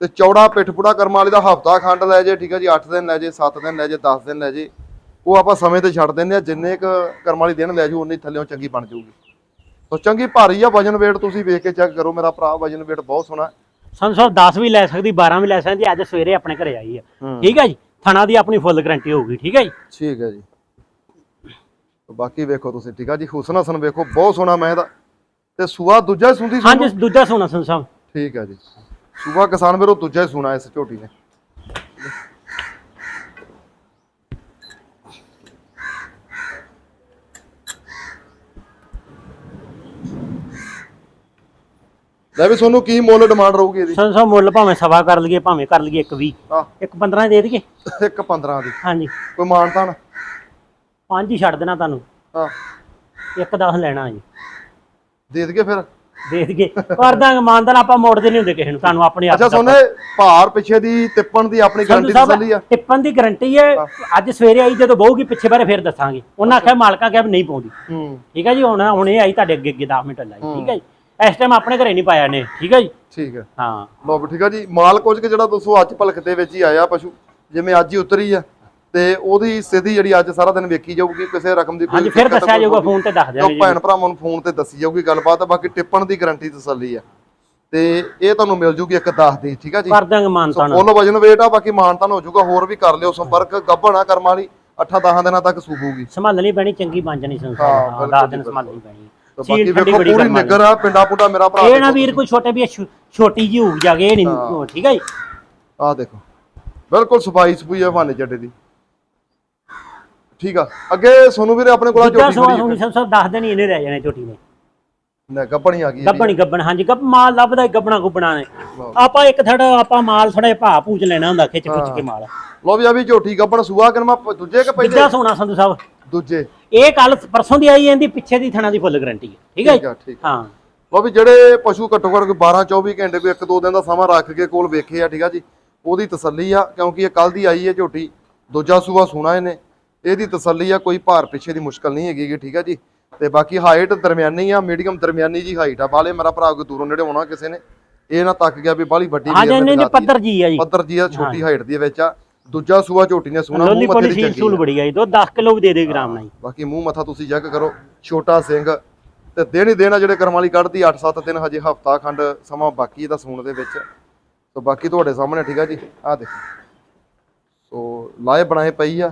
ਤੇ ਚੌੜਾ ਪਿੱਠ ਪੁੜਾ ਕਰਮ ਵਾਲੀ ਦਾ ਹਫਤਾ ਖੰਡ ਲੈ ਜੇ ਠੀਕ ਹੈ ਜੀ 8 ਦਿਨ ਲੈ ਜੇ 7 ਦਿਨ ਲੈ ਜੇ 10 ਦਿਨ ਲੈ ਜੇ ਉਹ ਆਪਾਂ ਸਮੇਂ ਤੇ ਛੱਡ ਦਿੰਦੇ ਆ ਜਿੰਨੇ ਕ ਕਰਮ ਵਾਲੀ ਦਿਨ ਲੈ ਜੂ ਉਨੀ ਥੱਲੇੋਂ ਚੰਗੀ ਬਣ ਜਾਊਗੀ ਸੋ ਚੰਗੀ ਭਾਰੀ ਆ ਵਜਨ weight ਤੁਸੀਂ ਵੇਖ ਕੇ ਚੈੱਕ ਕਰੋ ਮੇਰਾ ਭਰਾ ਵਜਨ weight ਬਹੁਤ ਸੋਹਣਾ। ਸਾਨੂੰ ਸਭ 10 ਵੀ ਲੈ ਸਕਦੀ 12 ਵੀ ਲੈ ਸਕਦੀ ਅੱਜ ਸਵੇਰੇ ਆਪਣੇ ਘਰੇ ਆਈ ਹੂੰ। ਠੀਕ ਹੈ ਜੀ? ਥਣਾ ਦੀ ਆਪਣੀ ਫੁੱਲ ਗਾਰੰਟੀ ਹੋਊਗੀ ਠੀਕ ਹੈ ਜੀ? ਠੀਕ ਹੈ ਜੀ। ਬਾਕੀ ਵੇਖੋ ਤੁਸੀਂ ਠੀਕ ਆ ਜੀ? ਹੁਸਨ ਹਸਨ ਵੇਖੋ ਬਹੁਤ ਸੋਹਣਾ ਮੈਂ ਇਹਦਾ ਤੇ ਸੂਆ ਦੂਜਾ ਹੀ ਸੁੰਦੀ ਹਾਂਜੀ ਦੂਜਾ ਸੋਨਾ ਸੰਤ ਸਾਹਿਬ ਠੀਕ ਹੈ ਜੀ। ਸੂਆ ਕਿਸਾਨ ਵੀਰੋ ਦੂਜਾ ਹੀ ਸੁਣਾ ਇਸ ਝੋਟੀ ਨੇ। ਲੈ ਵੀ ਤੁਹਾਨੂੰ ਕੀ ਮੁੱਲ ਡਿਮਾਂਡ ਰਹੂਗੀ ਇਹਦੀ? ਸੰਤ ਸਾਹਿਬ ਮੁੱਲ ਭਾਵੇਂ ਸਵਾ ਕਰ ਲਈਏ ਭਾਵੇਂ ਕਰ ਲਈਏ ਇੱਕ 20 ਆ ਇੱਕ 15 ਦੇ ਦਈਏ? ਇੱਕ 15 ਦੀ। ਹਾਂਜੀ। ਕੋਈ ਮਾਨਤਾਨ ਪੰਜ ਹੀ ਛੱਡ ਦੇਣਾ ਤੁਹਾਨੂੰ। ਹਾਂ। ਇੱਕ 10 ਲੈਣਾ ਜੀ। ਦੇ ਦਈਏ ਫਿਰ? ਦੇ ਦਈਏ। ਕਰ ਦਾਂਗੇ ਮਾਨਦਾਨ ਆਪਾਂ ਮੋੜਦੇ ਨਹੀਂ ਹੁੰਦੇ ਕਿਸੇ ਨੂੰ ਤੁਹਾਨੂੰ ਆਪਣੇ ਆਪ ਅੱਛਾ ਸੋਨੇ ਭਾਰ ਪਿੱਛੇ ਦੀ ਤਿੱਪਣ ਦੀ ਆਪਣੀ ਸੰਧੂ ਗਾਰੰਟੀ ਤਸੱਲੀ ਆ। ਸਾਹਿਬ ਟਿੱਪਣ ਦੀ ਗਾਰੰਟੀ ਹੈ। ਅੱਜ ਸਵੇਰੇ ਆਈ ਜਦੋਂ ਬਹੂਗੀ ਪਿੱਛੇ ਬਾਰੇ ਫਿਰ ਦੱਸਾਂਗੇ। ਉਹਨਾਂ ਆਖਿਆ ਮਾਲਕਾ ਕਿਹਾ ਵੀ ਨਹੀਂ ਪਾਉਂਦੀ। ਹੂੰ। ਠੀਕ ਹੈ ਜੀ ਹੁਣ ਹੁਣ ਇਹ ਆਈ ਤੁਹਾਡੇ ਅੱਗੇ ਅੱਗੇ 10 ਮਿੰਟ ਲਾਈ। ਠੀਕ ਹੈ ਜੀ। ਇਸ ਟਾਈਮ ਆਪਣੇ ਘਰੇ ਨਹੀਂ ਪਾਇਆ ਨੇ ਠੀਕ ਹੈ ਜੀ? ਠੀਕ ਹੈ। ਹਾਂ। ਵੀ ਠੀਕ ਆ ਜੀ ਮਾਲ ਕੁਝ ਕਿ ਜਿਹੜਾ ਦੋਸਤੋ ਅੱਜ ਭਲਕ ਦੇ ਵਿੱਚ ਹੀ ਆਇਆ ਪਸ਼ੂ ਜਿਵੇਂ ਅੱਜ ਹੀ ਉਤਰੀ ਆ ਤੇ ਉਹਦੀ ਸਥਿਤੀ ਜਿਹੜੀ ਅੱਜ ਸਾਰਾ ਦਿਨ ਵੇਖੀ ਜਾਊਗੀ ਕਿਸੇ ਰਕਮ ਦੀ ਹਾਂਜੀ ਫਿਰ ਦੱਸਿਆ ਜਾਊਗਾ। ਫੋਨ ਤੇ ਦੱਸ ਦਿਆਂਗੇ ਜੀ। ਭੈਣ ਭਰਾਵਾਂ ਨੂੰ ਫੋਨ ਤੇ ਦੱਸੀ ਜਾਊਗੀ ਗੱਲਬਾਤ ਬਾਕੀ ਟਿੱਪਣ ਦੀ ਗਾਰੰਟੀ ਤਸੱਲੀ ਆ ਤੇ ਇਹ ਤੁਹਾਨੂੰ ਮਿਲ ਜੂਗੀ ਇੱਕ 10 ਦੀ ਠੀਕ ਆ ਜੀ? ਕਰ ਦਾਂਗੇ ਮਾਨਤਾਨ ਫੁੱਲ ਵਜਨ weight ਆ ਬਾਕੀ ਮਾਨਤਾਨ ਹੋ ਜਾਊਗਾ ਹੋਰ ਵੀ ਕਰ ਲਿਓ ਸੰਪਰਕ ਗੱਭਣਾ ਕਰਮ ਵਾਲੀ 8-10 ਦਿਨਾਂ ਤੱਕ ਸੂਬੂਗੀ ਸੰਭਾਲਣੀ ਪੈਣੀ ਚੰਗੀ ਬਣ ਜਾਣੀ ਹਾਂ, ਸੰਸਾਰ ਹਾਂ ਬਿਲਕੁਲ 10 ਦਿਨ ਸੰਭਾਲਣੀ ਪੈਣੀ। ਤੇ ਸੀਲ ਬਾਕੀ ਠੰਡੀ ਵੇਖੋ ਬੜੀ ਪੂਰੀ ਕਰਮ ਵਾਲੀ। ਨਿੱਗਰ ਆ ਪਿੰਡਾ ਪੁੰਡਾ ਮੇਰਾ ਭਰਾ ਇਹ ਨਾ ਵੀਰ ਕੋਈ ਛੋਟੇ ਵੀ ਛੋ- ਛੋਟੀ ਜੀ ਹੋਊ ਜਾਗੇ ਇਹ ਨਹੀਂ ਹਾਂ। ਉਹ, ਠੀਕ ਹੈ ਜੀ। ਆ ਦੇਖੋ ਬਿਲਕੁਲ ਸਫ਼ਾਈ ਸਪੂਈ ਆ ਭਾਨੇ ਚੱਡੇ ਦੀ। ਠੀਕ ਆ। ਅੱਗੇ ਸੋਨੂੰ ਵੀਰੇ ਆਪਣੇ ਕੋਲ ਦੂਜਾ ਝੋਟੀ ਸਵਾ ਖੜੀ ਸੁਣੀ ਸਭ ਸਭ ਦੱਸ ਦੇਣੀ ਇਹਨੇ ਰਹਿ ਜਾਣੇ ਝੋਟੀ ਨੇ। ਨੇ ਗੱਪਣੀ ਆ ਗਈ ਇਹਦੀ। ਗੱਬਣੀ ਗੱਬਣ ਹਾਂਜੀ ਗੱਬ ਮਾਲ ਲੱਭਦਾ ਹੀ ਗੱਬਣਾ ਗੁੱਬਣਾ ਨੇ। ਆਪਾਂ ਇੱਕ ਥੜਾ ਆਪਾਂ ਮਾਲ ਥੋੜਾ ਭਾ ਪੂਜ ਲੈਣਾ ਹੁੰਦਾ ਖਿੱਚ ਖੁੱਚ ਕੇ ਮਾਲ। ਲੋ ਵੀ ਆ ਵੀ ਝੋਟੀ ਗੱਪਣ ਸੂਆ ਕਿਨਮਾ ਦੂਜੇ ਕਿ ਪਹਿਲੇ? ਦੂਜਾ ਸੋਨਾ ਸੰਧੂ ਸਾਹਿਬ। ਦੂਜੇ। ਇਹ ਕੱਲ ਪਰਸੋਂ ਦੀ ਆਈ ਜਾਂਦੀ ਪਿੱਛੇ ਦੀ ਥਣਾ ਦੀ ਫੁੱਲ ਗਾਰੰਟੀ ਹੈ। ਠੀਕ ਹੈ ਜੀ? ਹਾਂ। ਲੋ ਵੀ ਜਿਹੜੇ ਪਸ਼ੂ ਘੱਟੋ ਘੱਟ ਕੋਈ 12 24 ਘੰਟੇ ਕੋਈ ਇੱਕ ਦੋ ਦਿਨ ਦਾ ਸਮਾਂ ਰੱਖ ਕੇ ਕੋਲ ਵੇਖੇ ਆ ਠੀਕ ਆ ਜੀ? ਉਹਦੀ ਤਸੱਲੀ ਆ ਕਿਉਂਕਿ ਇਹ ਕੱਲ ਦੀ ਆਈ ਹੈ ਝੋਟੀ। ਦੂਜਾ ਸੂਆ ਸੋਣਾ ਇਹਨੇ। ਇਹਦੀ ਤਸੱਲੀ ਆ ਕੋਈ ਭਾਰ ਪਿੱਛੇ ਦੀ ਮੁਸ਼ਕਲ ਨਹੀਂ ਹੈਗੀ ਠੀਕ ਆ ਜੀ? ਤੇ ਬਾਕੀ ਹਾਈਟ ਦਰਮਿਆਨੀ ਆ ਮੀਡੀਅਮ ਦਰਮਿਆਨੀ ਜੀ ਹਾਈਟ ਆ। ਬਾਲੇ ਮੇਰਾ ਭਰਾ ਕੋਈ ਦੂਰੋਂ ਨੇੜੇ ਆਉਣਾ ਕਿਸੇ ਨੇ। ਇਹ ਨਾ ਤੱਕ ਗਿਆ ਵੀ ਬਾਲੀ ਵੱਡੀ ਨਹੀਂ। ਪੱਧਰ ਜੀ ਆ ਜੀ। ਪੱਧਰ ਜੀ ਆ ਛੋਟੀ ਹਾਈਟ ਦੀ ਵਿੱਚ ਆ। ਦੂਜਾ ਸੂਆ ਝੋਟੀ ਨੇ ਸੋਨਾ ਮੂੰਹ ਮੱਥੇ ਦੀ ਸੀਲ ਚੰਗੀ ਸੂਲ ਆ। ਬੜੀ ਆ ਜੀ ਦੋ 10 ਕਿਲੋ ਵੀ ਦੇ ਦੇ ਗ੍ਰਾਮ ਨਾਲ ਬਾਕੀ ਮੂੰਹ ਮੱਥਾ ਤੁਸੀਂ ਚੈੱਕ ਕਰੋ ਛੋਟਾ ਸਿੰਘ ਤੇ ਦਿਨ ਹੀ ਆ ਜਿਹੜੇ ਕਰਮ ਵਾਲੀ ਕੱਢਦੀ 8-7 ਦਿਨ ਹਜੇ ਹਫਤਾ ਖੰਡ ਸਮਾਂ ਬਾਕੀ ਇਹਦਾ ਸੂਣ ਦੇ ਵਿੱਚ। ਸੋ ਬਾਕੀ ਤੁਹਾਡੇ ਸਾਹਮਣੇ ਠੀਕ ਆ ਜੀ ਆਹ ਦੇਖੋ। ਸੋ ਲਾਏ ਬਣਾਏ ਪਈ ਆ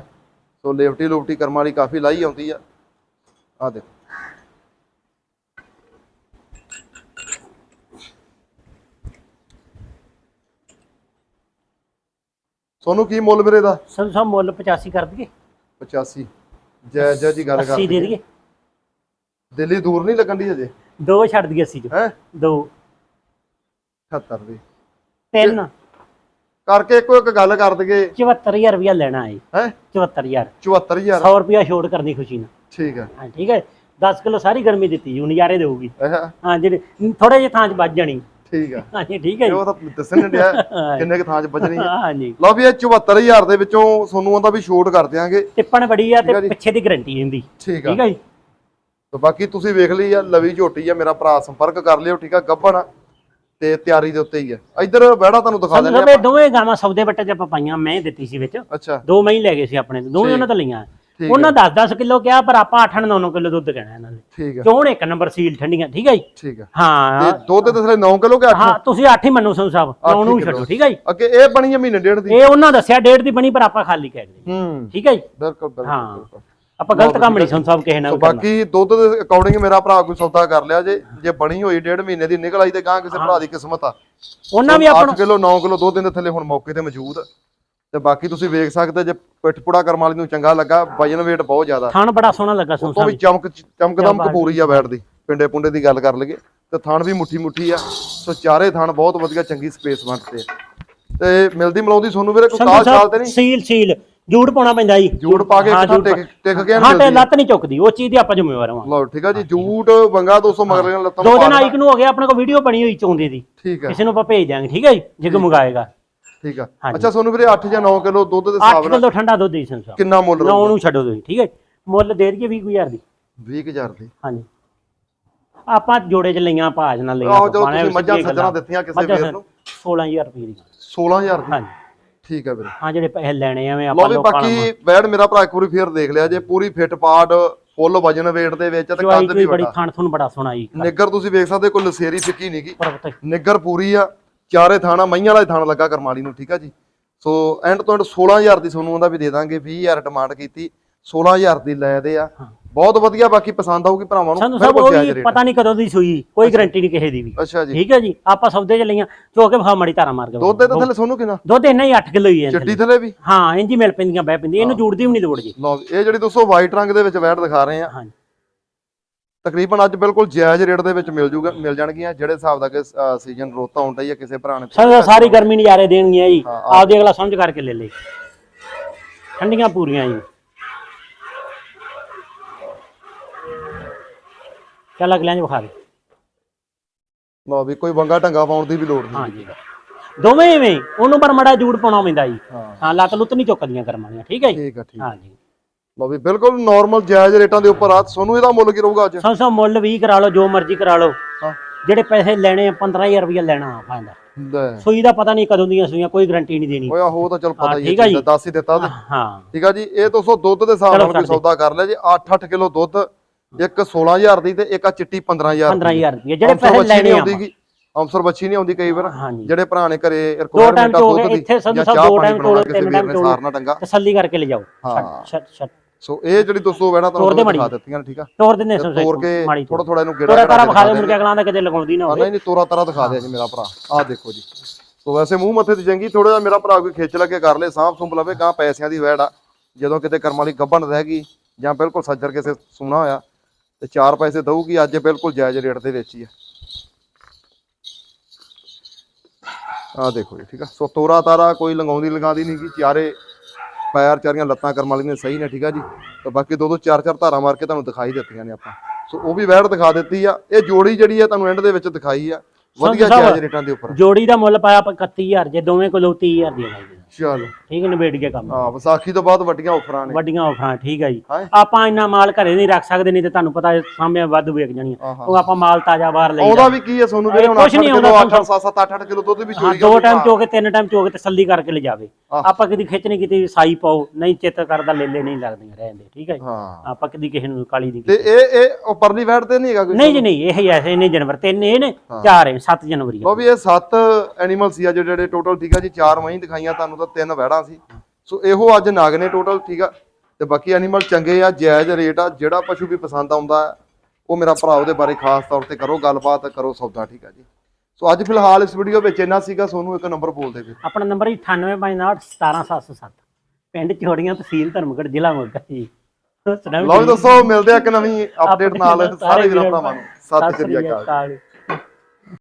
ਸੋ ਲੇਵਟੀ ਲੂਵਟੀ ਕਰਮ ਵਾਲੀ ਕਾਫੀ ਲਾਈ ਆਉਂਦੀ ਆ। ਆਹ ਦੇਖੋ। ਸੋਨੂੰ ਕੀ ਮੁੱਲ ਵੀਰੇ ਦਾ? ਸੰਧੂ ਸਾਹਿਬ ਮੁੱਲ 85 ਕਰ ਦਈਏ। 85 ਜੈ ਜੈ ਜੀ ਗੱਲ 80 ਕਰ ਦੇ ਦਈਏ। ਦਿੱਲੀ ਦੂਰ ਨਹੀਂ ਲੱਗਣ ਦੀ ਅਜੇ ਦੋ ਛੱਡ ਦਈਏ 80 ਚ। ਹੈ? ਦੋ। 78 ਦੀ। ਤਿੰਨ। ਕਰਕੇ ਇੱਕੋ ਇੱਕ ਗੱਲ ਕਰ ਦਈਏ। 74000 ਰੁਪਇਆ ਲੈਣਾ ਹੈ ਹੈ? 74000 74000 100 ਰੁਪਇਆ ਛੋੜ ਕਰਨੀ ਖੁਸ਼ੀ ਨਾਲ। ਠੀਕ ਹੈ। ਹਾਂ ਠੀਕ ਹੈ। 10 ਕਿਲੋ ਸਾਰੀ ਗਰਮੀ ਦਿੱਤੀ ਜੀ ਨਜ਼ਾਰੇ ਦੇਊਗੀ। ਹਾਂ? ਜਿਹੜੇ ਥੋੜੇ ਜਿਹੇ ਥਾਂ 'ਚ ਵੱਜ ਜਾਣੀ। ਠੀਕ ਹੈ ਹਾਂ ਜੀ ਠੀਕ ਹੈ ਇਹ ਜੀ ਉਹ ਤਾਂ ਦੱਸਣ ਨਹੀਂ ਡਿਆ ਕਿੰਨੇ ਕੁ ਥਾਂ 'ਚ ਵੱਜਣੀ ਹੈ ਹਾਂ ਜੀ ਲਓ ਵੀ ਇਹ 74000 ਦੇ ਵਿੱਚੋਂ ਤੁਹਾਨੂੰ ਆਂਦਾ ਵੀ ਛੋਟ ਕਰ ਦਿਆਂਗੇ। ਟਿੱਪਣ ਬੜੀ ਆ ਠੀਕ ਆ ਤੇ ਜੀ। ਪਿੱਛੇ ਦੀ ਗਾਰੰਟੀ ਇਹਦੀ ਠੀਕ ਆ। ਠੀਕ ਹੈ ਜੀ। ਤੇ ਬਾਕੀ ਤੁਸੀਂ ਵੇਖ ਲਈ ਆ ਲਵੀ ਝੋਟੀ ਆ ਮੇਰਾ ਭਰਾ ਸੰਪਰਕ ਕਰ ਲਿਓ ਠੀਕ ਆ ਗੱਭਣ ਤੇ ਤਿਆਰੀ ਦੇ ਉੱਤੇ ਹੀ ਆ। ਇੱਧਰ ਬਹਿੜਾ ਤੁਹਾਨੂੰ ਦਿਖਾ ਦਿੰਦੇ ਸਭੇ ਆ ਦੋਵੇਂ ਗਾਵਾਂ ਸੌਦੇ ਬੱਟੇ 'ਚ ਆਪਾਂ ਪਾਈਆਂ ਮੈਂ ਦਿੱਤੀ ਸੀ ਵਿੱਚ। ਅੱਛਾ। ਦੋ ਮੈਂ ਹੀ ਲੈ ਗਏ ਸੀ ਆਪਣੇ ਦੋਵੇਂ। ਉਹਨਾਂ ਤੋਂ ਲਈਆਂ। ਉਹਨਾਂ 10-10 ਕਿਲੋ ਕਿਹਾ ਪਰ ਆਪਾਂ 8-9 ਕਿਲੋ ਦੁੱਧ ਕਹਿਣਾ ਇਹਨਾਂ ਨੇ। ਠੀਕ ਆ ਚੋਣ ਇੱਕ ਨੰਬਰ ਸੀਲ ਠੰਡੀਆਂ ਠੀਕ ਹੈ ਜੀ? ਠੀਕ ਆ ਹਾਂ। ਤੇ ਦੁੱਧ ਦੇ ਥਲੇ 9 ਕਿਲੋ ਕਿ 8 ਹਾਂ ਤੁਸੀਂ 8 ਹੀ ਮੰਨੋ ਸੰਧੂ ਸਾਹਿਬ ਵੀ ਕਿੱਲੋ। ਛੱਡੋ ਠੀਕ ਹੈ ਜੀ? ਅੱਗੇ ਇਹ ਬਣੀ ਆ ਮਹੀਨੇ ਡੇਢ ਦੀ? ਇਹ ਉਹਨਾਂ ਦੱਸਿਆ ਡੇਢ ਦੀ ਬਣੀ ਪਰ ਆਪਾਂ ਖਾਲੀ ਕਹਿ ਗਏ ਹੂੰ। ਠੀਕ ਹੈ ਜੀ? ਬਿਲਕੁਲ ਬਿਲਕੁਲ ਹਾਂ। ਆਪਾਂ ਗਲਤ ਕੰਮ ਨਹੀਂ ਸੰਧੂ ਸਾਹਿਬ ਕਿਸੇ ਨਾਲ। ਬਾਕੀ ਦੁੱਧ ਦੇ ਅਕੋਰਡਿੰਗ ਮੇਰਾ ਭਰਾ ਕੋਈ ਸੌਦਾ ਕਰ ਲਿਆ ਜੇ ਜੇ ਬਣੀ ਹੋਈ ਡੇਢ ਮਹੀਨੇ ਦੀ ਨਿਕਲ ਆਈ ਤੇ ਗਾਂ ਕਿਸੇ ਭਰਾ ਦੀ ਕਿਸਮਤ ਆ। ਉਹਨਾਂ ਵੀ ਆਪਾਂ 8 ਕਿਲੋ 9 ਕਿਲੋ ਦੁੱਧ ਦੇ ਥੱਲੇ ਹੁਣ ਮੌਕੇ ਤੇ ਮੌਜੂਦ। ਤੇ ਬਾਕੀ ਤੁਸੀਂ ਵੇਖ ਸਕਦੇ ਜੇ ਪਿੱਠਪੁੜਾ ਕਰਮ ਵਾਲੀ ਨੂੰ ਚੰਗਾ ਲੱਗਾ ਵਜਨ weight ਬਹੁਤ ਜ਼ਿਆਦਾ। ਥਣ ਬੜਾ ਸੋਹਣਾ ਲੱਗਾ ਸੰਧੂ ਉਤੋਂ ਵੀ ਚਮਕ ਚਮਕਦਮ ਕਪੂਰੀ ਆ ਬੈਠਦੀ ਪਿੰਡੇ ਪੁੰਡੇ ਦੀ ਗੱਲ ਕਰ ਲਈਏ ਤੇ ਥਣ ਵੀ ਮੁੱਠੀ ਮੁੱਠੀ ਆ। ਸੋ ਚਾਰੇ ਥਣ ਬਹੁਤ ਵਧੀਆ ਚੰਗੀ ਸਪੇਸ ਬਣਦੇ ਆ ਤੇ ਮਿਲਦੀ ਮਲਾਉਂਦੀ ਤੁਹਾਨੂੰ ਵੀਰੇ ਕੋਈ ਕਾਲ ਚਾਲ ਤੇ ਨਹੀਂ? ਸੀਲ ਸੀਲ ਜੂੜ ਪਾਉਣਾ ਪੈਂਦਾ ਜੀ। ਜੂੜ ਪਾ ਕੇ ਟਿਕ ਟਿਕ ਕੇ ਹਾਂ ਤੇ ਆ। ਲੱਤ ਨਹੀਂ ਚੁੱਕਦੀ ਉਹ ਚੀਜ਼ ਦੀ ਆਪਾਂ ਜ਼ਿੰਮੇਵਾਰ ਹਾਂ। ਲਓ ਠੀਕ ਆ ਜੀ ਜੂਟ ਵੰਗਾ 200 ਮਗਰ ਲੱਤਾਂ ਦੋ ਦਿਨ। ਆਈਕ ਨੂੰ ਹੋ ਗਿਆ ਆਪਣੇ ਕੋਲ ਵੀਡੀਓ ਬਣੀ ਹੋਈ ਚੋਂਦੇ ਦੀ। ਠੀਕ ਆ। ਕਿਸੇ ਨੂੰ ਆਪਾਂ ਭੇਜ ਦਿਆਂਗੇ ਠੀਕ ਹੈ ਜੀ ਜੇ ਕੋਈ ਮੰਗਾਏਗਾ। ਠੀਕ ਆ। ਹਾਂਜੀ। ਅੱਛਾ ਤੁਹਾਨੂੰ ਵੀਰੇ 8 ਜਾਂ 9 ਕਿਲੋ ਦੁੱਧ ਦੇ 8 ਹਿਸਾਬ ਨਾਲ ਕਿਲੋ ਠੰਡਾ ਦੁੱਧ ਦੇ ਸੰਸਾਰ ਕਿੰਨਾ ਮੁੱਲ ਨੌ ਰਹੂਗਾ? ਨੂੰ ਛੱਡੋ ਤੁਸੀਂ ਠੀਕ ਹੈ ਮੁੱਲ ਦੇ ਦਈਏ 20000 ਦੀ। 20000 ਦੀ। ਹਾਂਜੀ। ਆਪਾਂ ਜੋੜੇ ਚ ਲਈਆਂ ਭਾਜ ਨਾਲ ਲਈਆਂ ਆਹੋ ਪਾਉਣੇ ਤੁਸੀਂ ਮੱਝਾਂ ਸੱਜਣਾ। ਦਿੱਤੀਆਂ ਕਿਸੇ ਵੀਰ ਨੂੰ। 16000 ਰੁਪਏ ਦੀ। 16000 ਦੀ? ਹਾਂਜੀ। ਠੀਕ ਆ ਵੀਰੇ। ਹਾਂ ਜਿਹੜੇ ਪੈਸੇ ਲੈਣੇ ਐਵੇਂ ਲਓ ਆਪਾਂ ਵੀ ਲੋਕਾਂ ਬਾਕੀ ਬੈੜ ਮੇਰਾ ਭਰਾ ਇੱਕ ਵਾਰੀ ਫੇਰ ਦੇਖ ਲਿਆ ਜੇ ਪੂਰੀ ਫਿੱਟ ਪਾਟ ਫੁੱਲ ਵਜਨ weight ਦੇ ਵਿੱਚ ਤੇ ਕੱਦ ਵੀ ਕੋਈ ਬੜੀ ਥਣ ਤੁਹਾਨੂੰ ਬੜਾ ਸੋਹਣਾ ਜੀ। ਨਿੱਗਰ ਤੁਸੀਂ ਵੇਖ ਸਕਦੇ ਕੋਈ ਲਸੇਰੀ ਫਿੱਕੀ ਨਹੀਂਗੀ ਪਰ ਪਤਾ ਨਿੱਗਰ ਪੂਰੀ ਆ। ਚਾਰੇ ਥਾਣਾ ਮਈਆਂ ਵਾਲਾ ਥਾਣਾ ਲੱਗਾ ਕਰਮਾਲੀ ਨੂੰ ਠੀਕ ਆ ਜੀ। ਸੋ ਐਂਡ ਤੋਂ ਐਂਡ 16000 ਦੀ ਤੁਹਾਨੂੰ ਉਹਦਾ ਵੀ ਦੇ ਦਾਂਗੇ 20000 ਡਿਮਾਂਡ ਕੀਤੀ 16000 ਦੀ ਲੈ ਦੇ ਆ। ਬਹੁਤ ਵਧੀਆ ਬਾਕੀ ਪਸੰਦ ਆਊਗੀ ਭਰਾਵਾਂ ਨੂੰ ਸਾਨੂੰ ਸਭ ਉਹ ਪਤਾ ਨਹੀਂ ਕਦੋਂ ਦੀ ਸੂਈ ਕੋਈ ਗਾਰੰਟੀ ਨਹੀਂ ਕਿਸੇ ਦੀ ਵੀ। ਅੱਛਾ ਜੀ। ਠੀਕ ਹੈ ਜੀ ਆਪਾਂ ਸੌਦੇ ਚ ਲਈਆਂ ਚੋ ਕੇ ਭਾ ਮੜੀ ਧਾਰਾ ਮਾਰ ਕੇ ਦੁੱਧ ਦੇ ਤਾਂ ਥੱਲੇ ਸੋਨੂੰ ਕਿੰਨਾ? ਦੁੱਧ ਇੰਨਾ ਹੀ 8 ਕਿਲੋ ਹੀ ਹੈ ਚੱਡੀ ਥੱਲੇ। ਵੀ? ਹਾਂ ਇੰਜ ਹੀ ਮਿਲ ਪੈਂਦੀਆਂ ਬਹਿ ਪੈਂਦੀਆਂ ਇਹਨੂੰ ਜੂੜਦੀ ਵੀ ਨਹੀਂ ਲੋੜ ਜੀ। ਲਓ ਇਹ ਜਿਹੜੀ ਦੋਸਤੋ ਵਾਈਟ ਰੰਗ ਦੇ ਵਿੱਚ ਵੈਟ ਦਿਖਾ ਰਹੇ ਆ। ਤਕਰੀਬਨ ਅੱਜ ਬਿਲਕੁਲ ਜਾਇਜ਼ ਰੇਟ ਦੇ ਵਿੱਚ ਮਿਲ ਜੂਗਾ ਮਿਲ ਜਾਣਗੀਆਂ ਜਿਹੜੇ ਹਿਸਾਬ ਦਾ ਕਿ ਸੀਜ਼ਨ ਰੋਤਾ ਹੁੰਦਾ ਹੀ ਆ ਕਿਸੇ ਭਰਾ ਨੇ ਸਾਨੂੰ ਸਾਰੀ ਗਰਮੀ ਨਜ਼ਾਰੇ ਦੇਣਗੀਆਂ ਜੀ। ਹਾਂ, ਆਪਦੀ ਅਗਲਾ ਸਮਝ ਕਰਕੇ ਲੈ ਲੇ। ਠੰਡੀਆਂ ਪੂਰੀਆਂ ਜੀ। ਚੱਲ ਅਗਲਿਆਂ 'ਚ ਵਿਖਾ ਦੇ। ਲਓ ਵੀ ਕੋਈ ਵੰਗਾ ਢੰਗਾ ਪਾਉਣ ਦੀ ਵੀ ਲੋੜ ਨਹੀਂ। ਹਾਂ ਜੀ ਦੋਵੇਂ ਐਵੇਂ ਹੀ, ਉਹਨੂੰ ਪਰ ਮੜਾ ਜੂੜ ਪਾਉਣਾ ਪੈਂਦਾ ਜੀ। ਹਾਂ। ਹਾਂ ਲੱਤ ਲੁੱਤ ਨਹੀਂ ਚੁੱਕਦੀਆਂ ਕਰਮਾਂੀਆਂ ਠੀਕ ਹੈ ਜੀ? ਠੀਕ ਆ ਠੀਕ ਹਾਂ ਜੀ ਲਓ ਵੀ ਬਿਲਕੁਲ ਨਾਰਮਲ ਜਾਇਜ਼ ਰੇਟਾਂ ਦੇ ਉੱਪਰ ਆ ਸੋਨੂੰ ਇਹਦਾ ਮੁੱਲ ਕੀ ਰਹੂਗਾ ਅੱਜ? ਸੌ ਸੌ ਮੁੱਲ 20 ਕਰਾ ਲਓ ਜੋ ਮਰਜ਼ੀ ਕਰਾ ਲਓ। ਹਾਂ। ਜਿਹੜੇ ਪੈਸੇ ਲੈਣੇ ਆ 15000 ਰੁਪਏ ਲੈਣਾ ਆਪਾਂ ਇਹਦਾ। ਲੈ। ਸੂਈ ਦਾ ਪਤਾ ਨਹੀਂ ਕਦੋਂ ਦੀਆਂ ਸੂਈਆਂ ਕੋਈ ਗਾਰੰਟੀ ਨਹੀਂ ਦੇਣੀ। ਓਏ ਆਹੋ ਤਾਂ ਚਲ ਪਤਾ ਹਾਂ, ਹੀ ਠੀਕ ਆ ਹੈ ਜੀ। ਦੱਸ ਹੀ ਦਿੱਤਾ ਤੇ ਹਾਂ ਠੀਕ ਆ ਜੀ ਇਹ ਦੋਸਤੋ ਦੁੱਧ ਦੇ ਹਿਸਾਬ ਚਲੋ ਨਾਲ। ਸੌਦਾ ਕਰ ਲਿਆ ਜੀ 8-8 ਕਿਲੋ ਦੁੱਧ ਇੱਕ 16000 ਦੀ ਤੇ ਇੱਕ ਆ ਚਿੱਟੀ 15000 ਦੀ। 15000 ਰੁਪਏ ਜਿਹੜੇ ਪੈਸੇ ਲੈਣੇ ਆ ਅੰਸਰ ਬੱਚੀ ਨਹੀਂ ਆਉਂਦੀ ਕਈ ਵਾਰ। ਹਾਂਜੀ ਜਿਹੜੇ ਭਰਾ ਨੇ ਘਰੇ requirement ਆ ਚੋ ਦੁੱਧ ਦੀ ਇੱਥੇ ਚਾਹ ਦੋ ਚੋਲੋ ਕਿਸੇ ਤਿੰਨ ਸਾਰਨਾ ਟੰਗਾ। ਤਸੱਲੀ ਕਰਕੇ ਲੈ ਜਾਓ ਹਾਂ। ਛੱਡ ਛੱਡ। ਸੋ ਇਹ ਜਿਹੜੀ ਦੋਸਤੋ ਵੈਣਾ ਤੁਹਾਨੂੰ। ਦਿਖਾ ਦਿੱਤੀਆਂ ਨੇ ਠੀਕ ਆ? ਤੋਰ ਦਿੰਦੇ ਸੋ ਤੋਰ ਕੇ ਥੋੜਾ ਥੋੜਾ ਇਹਨੂੰ ਗੇੜਾ ਤੋਰਾ ਤਾਰਾ ਕੇ ਵਿਖਾ ਦੇ ਕੇ ਅਗਲਾਂ ਦਾ ਕਿਤੇ ਲਗਾਉਂਦੀ ਨਾ ਆ ਹੋਵੇ। ਨਹੀਂ ਨਹੀਂ ਤੋਰਾ ਤਾਰਾ ਦਿਖਾ ਦੇ ਜੀ ਮੇਰਾ ਭਰਾ। ਆਹ ਦੇਖੋ ਜੀ। ਸੋ ਵੈਸੇ ਮੂੰਹ ਮੱਥੇ ਦੀ ਚੰਗੀ ਥੋੜਾ ਜਿਹਾ ਮੇਰਾ ਭਰਾ ਕੋਈ ਖਿੱਚ ਲੱਗੇ ਕਰ ਲੇ ਸਾਂਭ ਸੁੰਭ ਲਵੇ ਗਾਂ ਪੈਸਿਆਂ ਦੀ ਵੈੜ ਆ। ਜਦੋਂ ਕਿਤੇ ਕਰਮ ਵਾਲੀ ਗੱਭਣ ਰਹਿ ਗਈ ਜਾਂ ਬਿਲਕੁਲ ਸੱਜਰ ਕਿਸੇ ਸੋਨਾ ਹੋਇਆ ਤੇ ਚਾਰ ਪੈਸੇ ਦਊਗੀ ਅੱਜ ਬਿਲਕੁਲ ਜਾਇਜ਼ ਰੇਟ ਦੇ ਵਿੱਚ ਹੀ ਆ। ਆਹ ਦੇਖੋ ਜੀ ਠੀਕ ਆ? ਸੋ ਤੋਰਾ ਤਾਰਾ ਕੋਈ ਲੰਗਾਉਂਦੀ ਲਗਾਉਂਦੀ ਨਹੀਂ ਗੀ ਚਾਰੇ ਪੈਰ ਚਾਰੀਆਂ ਲੱਤਾਂ ਕਰਮ ਵਾਲੀ ਨੇ ਸਹੀ ਨੇ ਠੀਕ ਆ ਜੀ? ਤੇ ਬਾਕੀ ਦੋ ਦੋ ਚਾਰ ਚਾਰ ਧਾਰਾਂ ਮਾਰ ਕੇ ਤੁਹਾਨੂੰ ਦਿਖਾਈ ਦਿੱਤੀਆਂ ਨੇ ਆਪਾਂ। ਸੋ ਉਹ ਵੀ ਵੈੜ ਦਿਖਾ ਦਿੱਤੀ ਆ। ਇਹ ਜੋੜੀ ਜਿਹੜੀ ਆ ਤੁਹਾਨੂੰ ਐਂਡ ਦੇ ਵਿੱਚ ਦਿਖਾਈ ਆ। ਵਧੀਆ ਜਾਇਜ਼ ਰੇਟਾਂ ਦੇ ਉੱਪਰ। ਜੋੜੀ ਦਾ ਮੁੱਲ ਪਾਇਆ ਆਪਾਂ 31000 ਜੇ ਦੋਵੇਂ ਕੋਲੋਂ 30000 ਦੀ ਲਾਈ ਚਲੋ। ਠੀਕ ਨਿਬੇੜ ਕੇ ਕੰਮ। ਹਾਂ ਵਿਸਾਖੀ ਤੋਂ ਬਾਅਦ ਵੱਡੀਆਂ ਆਫਰਾਂ ਨੇ। ਵੱਡੀਆਂ ਆਫਰਾਂ ਠੀਕ ਹੈ ਜੀ। ਹਾਂ। ਆਪਾਂ ਇੰਨਾ ਮਾਲ ਘਰੇ ਨਹੀਂ ਰੱਖ ਸਕਦੇ ਨਹੀਂ ਤੇ ਤੁਹਾਨੂੰ ਪਤਾ ਸਾਹਮਣੇ ਵੱਧ ਵੇਚ ਜਾਣੀਆਂ। ਆਹਾ। ਉਹ ਆਪਾਂ ਮਾਲ ਤਾਜ਼ਾ ਬਾਹਰ ਲਈ ਆਉਂਦਾ ਵੀ ਕੀ ਹੈ ਸੋਨੂੰ ਵੀਰੇ ਹੁਣ ਕੁਛ 8 ਨਹੀਂ ਕਿਲੋ ਆਉਂਦਾ 8 7 7 8 8 ਕਿਲੋ ਦੁੱਧ ਵੀ ਹਾਂ ਚੋਰੀ ਦੋ ਟਾਈਮ ਚੋ ਕੇ ਤਿੰਨ ਟਾਈਮ ਚੋ ਕੇ ਤਸੱਲੀ ਕਰਕੇ ਲਿਜਾਵੇ। ਆਹ। ਆਪਾਂ ਕਦੀ ਖਿੱਚ ਨਹੀਂ ਕੀਤੀ ਸਾਈ ਪਾਓ ਨਹੀਂ ਚਿੱਤ ਕਰਦਾ ਲੇਲੇ ਨਹੀਂ ਲੱਗਦੀਆਂ ਰਹਿੰਦੇ ਠੀਕ ਹੈ ਜੀ। ਹਾਂ। ਆਪਾਂ ਕਦੀ ਕਿਸੇ ਨੂੰ ਕਾਲੀ ਨਹੀਂ ਤੇ ਇਹ ਇਹ ਉਹ ਪਰਲੀ ਵੈੜ ਤੇ ਨਹੀਂ ਹੈਗਾ ਕੋਈ? ਨਹੀਂ ਜੀ ਨਹੀਂ ਇਹ ਹੀ ਐਸੇ ਨੇ ਜਨਵਰ ਤਿੰਨ ਇਹ ਨੇ ਚਾਰ ਹੈ 7 ਜਨਵਰੀ ਆ। ਲੋ ਵੀ ਇਹ 7 ਐਨੀਮਲ ਸੀ ਆ ਜਿਹੜੇ ਟੋਟਲ ਠੀਕ ਆ ਜੀ ਚਾਰ ਮਹੀਂ ਦਿਖਾਈਆਂ ਤੁਹਾਨੂੰ ਤਾਂ ਤਿੰਨ ਵੈੜਾਂ ਸੀ। ਸੋ ਇਹੋ ਅੱਜ ਨਾਗ ਨੇ ਟੋਟਲ ਠੀਕ ਆ। ਤੇ ਬਾਕੀ ਐਨੀਮਲ ਚੰਗੇ ਆ ਜਾਇਜ਼ ਰੇਟ ਆ ਜਿਹੜਾ ਪਸ਼ੂ ਵੀ ਪਸੰਦ ਆਉਂਦਾ ਉਹ ਮੇਰਾ ਭਰਾ ਉਹਦੇ ਬਾਰੇ ਖਾਸ ਤੌਰ ਤੇ ਕਰੋ ਗੱਲਬਾਤ ਕਰੋ ਸੌਦਾ ਠੀਕ ਆ ਜੀ। ਸੋ ਅੱਜ ਫਿਲਹਾਲ ਇਸ ਵੀਡੀਓ ਵਿੱਚ ਇੰਨਾ ਸੀਗਾ ਸੋਨੂੰ ਇੱਕ ਨੰਬਰ ਬੋਲ ਦੇ ਫਿਰ ਆਪਣਾ ਨੰਬਰ 9859 ਪਿੰਡ ਚੋੜੀਆਂ ਤਹਿਸੀਲ ਧਰਮਗੜ ਜ਼ਿਲ੍ਹਾ ਮੋਗਾ ਜੀ। ਲਓ ਦੋਸਤੋ ਮਿਲਦੇ ਆ ਇੱਕ ਨਵੀਂ ਅਪਡੇਟ ਨਾਲ ਸਾਰੇ ਵੀਰਾਂ ਭਰਾਵਾਂ ਨੂੰ। ਸਤਿ ਸ਼੍ਰੀ ਅਕਾਲ।